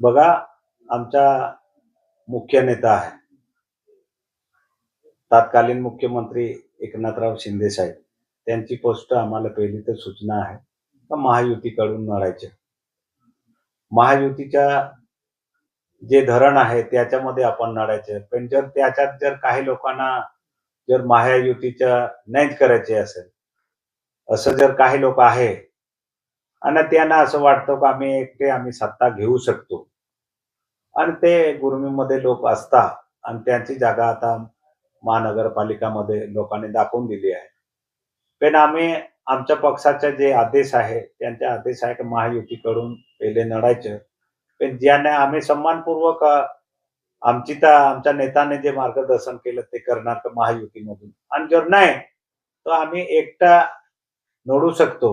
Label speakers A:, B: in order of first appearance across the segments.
A: बघा आमचा मुख्य नेता आहे तत्कालीन मुख्यमंत्री एकनाथराव शिंदे साहेब. त्यांची पोस्ट आम्हाला पहिली तर सूचना आहे तर महायुतीकडून लढायचे महायुतीच्या जे धरण आहे त्याच्यामध्ये आपण लढायचे. पण जर त्याच्यात जर काही लोकांना जर महायुतीच्या नाही करायचे असेल असं जर काही लोक आहे आणि त्यांना असं वाटतं की आम्ही एकटे आम्ही सत्ता घेऊ शकतो आणि ते गुरुमीमध्ये लोक असतात. आणि त्यांची जागा आता महानगरपालिकामध्ये लोकांनी दाखवून दिली आहे. पण आम्ही आमच्या पक्षाचे जे आदेश आहे त्यांचे आदेश आहे की महायुतीकडून पहिले लढायचं. पण ज्याने आम्ही सन्मानपूर्वक आमची तर आमच्या नेत्याने जे मार्गदर्शन केलं ते करणार तर महायुतीमधून? आणि जर नाही तर आम्ही एकटा लढू शकतो.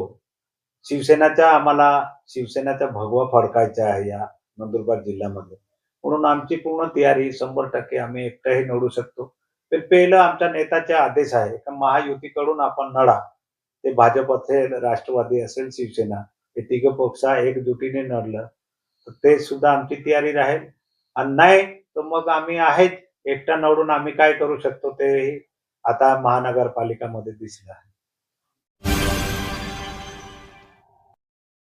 A: शिवसेनाच्या आम्हाला शिवसेनाचा भगवा फडकायचा आहे या नंदुरबार जिल्ह्यामध्ये. म्हणून आमची पूर्ण तयारी शंभर टक्के आम्ही एकटाही निवडू शकतो. तर पहिलं आमच्या नेत्याचे आदेश आहे का महायुतीकडून आपण लढा. ते भाजप असेल राष्ट्रवादी असेल शिवसेना. हे तिघ पक्ष एकजुटीने लढलं. तर ते सुद्धा आमची तयारी राहील. आणि नाही तर मग आम्ही आहेत. एकटा निवडून आम्ही काय करू शकतो ते आता महानगरपालिकामध्ये दिसलं आहे.